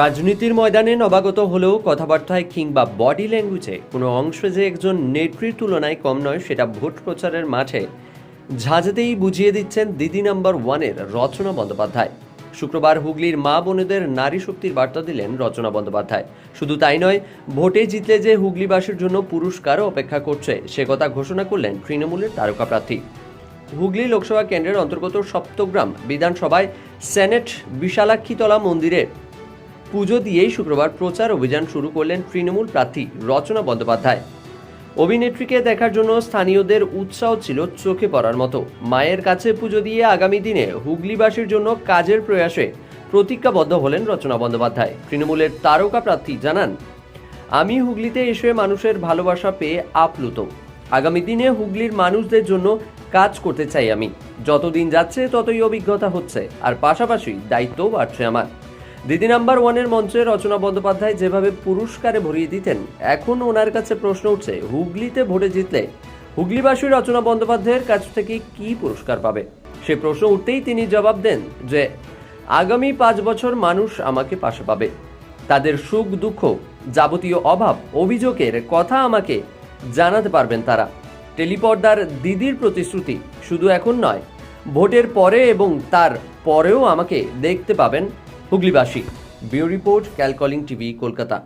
রাজনীতির ময়দানে নবাগত হলেও কথাবার্তায় কিংবা বডি ল্যাঙ্গুয়েজে কোনো অংশ যে একজন নেত্রীর তুলনায় কম নয়, সেটা ভোট প্রচারের মাঠে। ঝাঁঝাতেই বুঝিয়ে দিচ্ছেন দিদি নাম্বার ওয়ানের রচনা বন্দ্যোপাধ্যায়। শুক্রবার হুগলির মা বোনেদের নারী শক্তির বার্তা দিলেন রচনা বন্দ্যোপাধ্যায়। শুধু তাই নয়, ভোটে জিতলে যে হুগলিবাসীর জন্য পুরস্কারও অপেক্ষা করছে, সে কথা ঘোষণা করলেন তৃণমূলের তারকা প্রার্থী। হুগলি লোকসভা কেন্দ্রের অন্তর্গত সপ্তগ্রাম বিধানসভায় সেনেট বিশালাক্ষীতলা মন্দিরে পুজো দিয়েই শুক্রবার প্রচার অভিযান শুরু করলেন তৃণমূল প্রার্থী রচনা বন্দ্যোপাধ্যায়। অভিনেত্রীকে দেখার জন্য স্থানীয়দের উৎসাহ ছিল চোখে পড়ার মতো। মায়ের কাছে পুজো দিয়ে আগামী দিনে হুগলিবাসীর জন্য কাজের প্রয়াসে প্রতিজ্ঞাবদ্ধ হলেন রচনা বন্দ্যোপাধ্যায়। তৃণমূলের তারকা প্রার্থী জানান, আমি হুগলিতে এসে মানুষের ভালোবাসা পেয়ে আপ্লুত। আগামী দিনে হুগলির মানুষদের জন্য কাজ করতে চাই আমি। যতদিন যাচ্ছে ততই অভিজ্ঞতা হচ্ছে। আর পাশাপাশি দায়িত্বও বাড়ছে আমার। দিদি নাম্বার ওয়ানের মঞ্চে রচনা বন্দ্যোপাধ্যায় যেভাবে পুরস্কারে ভরিয়ে দিতেন, এখন ওনার কাছে প্রশ্ন উঠছে, হুগলিতে ভোটে জিতলে হুগলিবাসী রচনা বন্দ্যোপাধ্যায়ের কাছ থেকে কি পুরস্কার পাবে? সে প্রশ্ন উঠতেই তিনি জবাব দেন যে, আগামী পাঁচ বছর মানুষ আমাকে পাশে পাবে। তাদের সুখ, দুঃখ, যাবতীয় অভাব, অভিযোগের কথা আমাকে জানাতে পারবেন তারা। টেলিপর্দার দিদির প্রতিশ্রুতি শুধু এখন নয়, ভোটের পরে এবং তার পরেও আমাকে দেখতে পাবেন হুগলিবাসী বিউ রিপোর্ট ক্যালকলিং টিভি কলকাতা